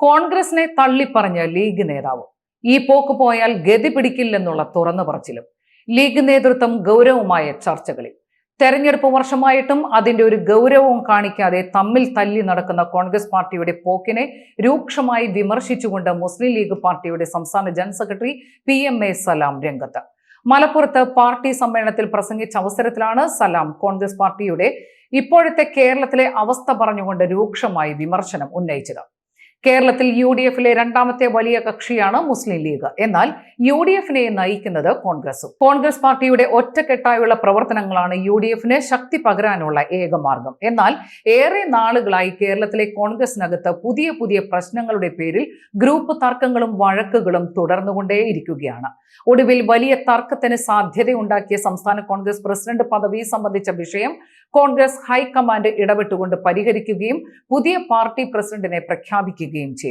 കോൺഗ്രസിനെ തള്ളിപ്പറഞ്ഞ ലീഗ് നേതാവ്. ഈ പോക്ക് പോയാൽ ഗതി പിടിക്കില്ലെന്നുള്ള തുറന്നു പറച്ചിലും. ലീഗ് നേതൃത്വം ഗൗരവമായ ചർച്ചകളിൽ. തെരഞ്ഞെടുപ്പ് വർഷമായിട്ടും അതിന്റെ ഒരു ഗൗരവവും കാണിക്കാതെ തമ്മിൽ തല്ലി നടക്കുന്ന കോൺഗ്രസ് പാർട്ടിയുടെ പോക്കിനെ രൂക്ഷമായി വിമർശിച്ചുകൊണ്ട് മുസ്ലിം ലീഗ് പാർട്ടിയുടെ സംസ്ഥാന general secretary P M A Salam രംഗത്ത്. മലപ്പുറത്ത് പാർട്ടി സമ്മേളനത്തിൽ പ്രസംഗിച്ച അവസരത്തിലാണ് സലാം കോൺഗ്രസ് പാർട്ടിയുടെ ഇപ്പോഴത്തെ കേരളത്തിലെ അവസ്ഥ പറഞ്ഞുകൊണ്ട് രൂക്ഷമായി വിമർശനം ഉന്നയിച്ചത്. കേരളത്തിൽ യു ഡി എഫിലെ രണ്ടാമത്തെ വലിയ കക്ഷിയാണ് മുസ്ലിം ലീഗ്. എന്നാൽ യു ഡി എഫിനെ നയിക്കുന്നത് കോൺഗ്രസും. കോൺഗ്രസ് പാർട്ടിയുടെ ഒറ്റക്കെട്ടായുള്ള പ്രവർത്തനങ്ങളാണ് യു ഡി എഫിന് ശക്തി പകരാനുള്ള ഏക മാർഗം. എന്നാൽ ഏറെ നാളുകളായി കേരളത്തിലെ കോൺഗ്രസിനകത്ത് പുതിയ പുതിയ പ്രശ്നങ്ങളുടെ പേരിൽ ഗ്രൂപ്പ് തർക്കങ്ങളും വഴക്കുകളും തുടർന്നുകൊണ്ടേയിരിക്കുകയാണ് ഒടുവിൽ വലിയ തർക്കത്തിന് സാധ്യതയുണ്ടാക്കിയ സംസ്ഥാന കോൺഗ്രസ് പ്രസിഡന്റ് പദവി സംബന്ധിച്ച വിഷയം കോൺഗ്രസ് ഹൈക്കമാൻഡ് ഇടപെട്ടുകൊണ്ട് പരിഹരിക്കുകയും പുതിയ പാർട്ടി പ്രസിഡന്റിനെ പ്രഖ്യാപിക്കുകയും ചെയ്തു